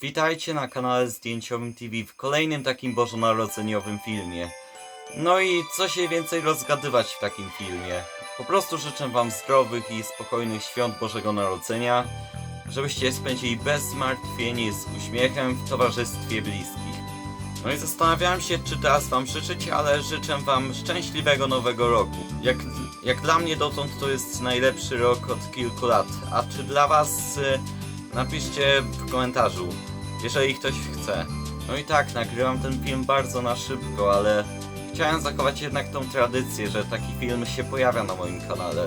Witajcie na kanale Zdjęciowym TV w kolejnym takim bożonarodzeniowym filmie. No i co się więcej rozgadywać w takim filmie? Po prostu życzę wam zdrowych i spokojnych świąt Bożego Narodzenia, żebyście je spędzili bez zmartwień z uśmiechem w towarzystwie bliskich. No i zastanawiałem się, czy teraz wam życzyć, ale życzę wam szczęśliwego nowego roku. Jak, jak dla mnie dotąd to jest najlepszy rok od kilku lat. A czy dla was... Y, napiszcie w komentarzu, jeżeli ktoś chce. No i tak, nagrywam ten film bardzo na szybko, ale chciałem zachować jednak tą tradycję, że taki film się pojawia na moim kanale.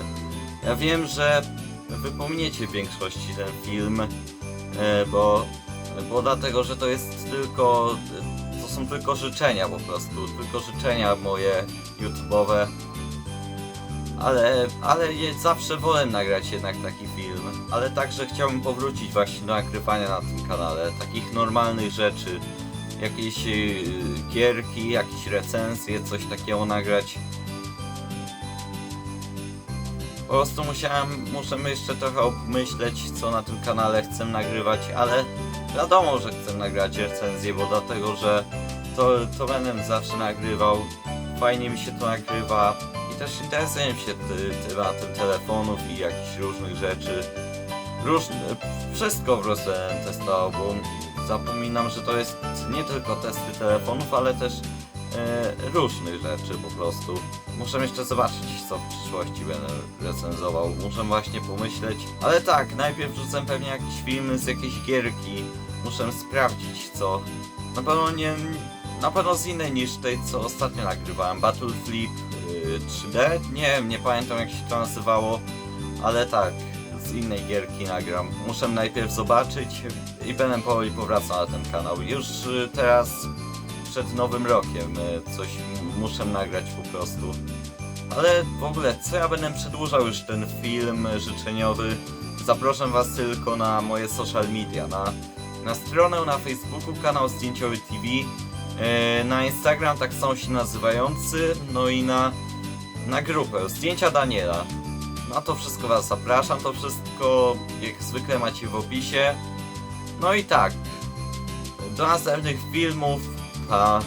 Ja wiem, że wy pominiecie w większości ten film, e, bo, bo dlatego, że to jest tylko, to są tylko życzenia po prostu, tylko życzenia moje YouTube'owe. Ale, ale zawsze wolę nagrać jednak taki film. Ale także chciałbym powrócić właśnie do nagrywania na tym kanale. Takich normalnych rzeczy. Jakieś yy, gierki, jakieś recenzje, coś takiego nagrać. Po prostu musiałem, muszę jeszcze trochę obmyśleć, co na tym kanale chcę nagrywać, ale wiadomo, że chcę nagrać recenzję, bo dlatego, że to, to będę zawsze nagrywał. Fajnie mi się to nagrywa też interesuję się tematem telefonów i jakichś różnych rzeczy. Różne, wszystko po prostu testował, bo zapominam, że to jest nie tylko testy telefonów, ale też e, różnych rzeczy po prostu. Muszę jeszcze zobaczyć, co w przyszłości będę recenzował. Muszę właśnie pomyśleć. Ale tak, najpierw wrzucę pewnie jakiś film z jakiejś gierki. Muszę sprawdzić, co. Na pewno nie. Na pewno z innej niż tej, co ostatnio nagrywałem. Battle Flip 3D? Nie wiem, nie pamiętam jak się to nazywało, ale tak, z innej gierki nagram. Muszę najpierw zobaczyć i będę powoli powracał na ten kanał. Już y, teraz przed nowym rokiem y, coś muszę nagrać po prostu. Ale w ogóle, co ja będę przedłużał już ten film życzeniowy? Zapraszam was tylko na moje social media, na, na stronę na Facebooku, kanał Zdjęciowy TV, na Instagram tak samo się nazywający, no i na, na grupę Zdjęcia Daniela. Na to wszystko was zapraszam, to wszystko jak zwykle macie w opisie. No i tak, do następnych filmów, pa!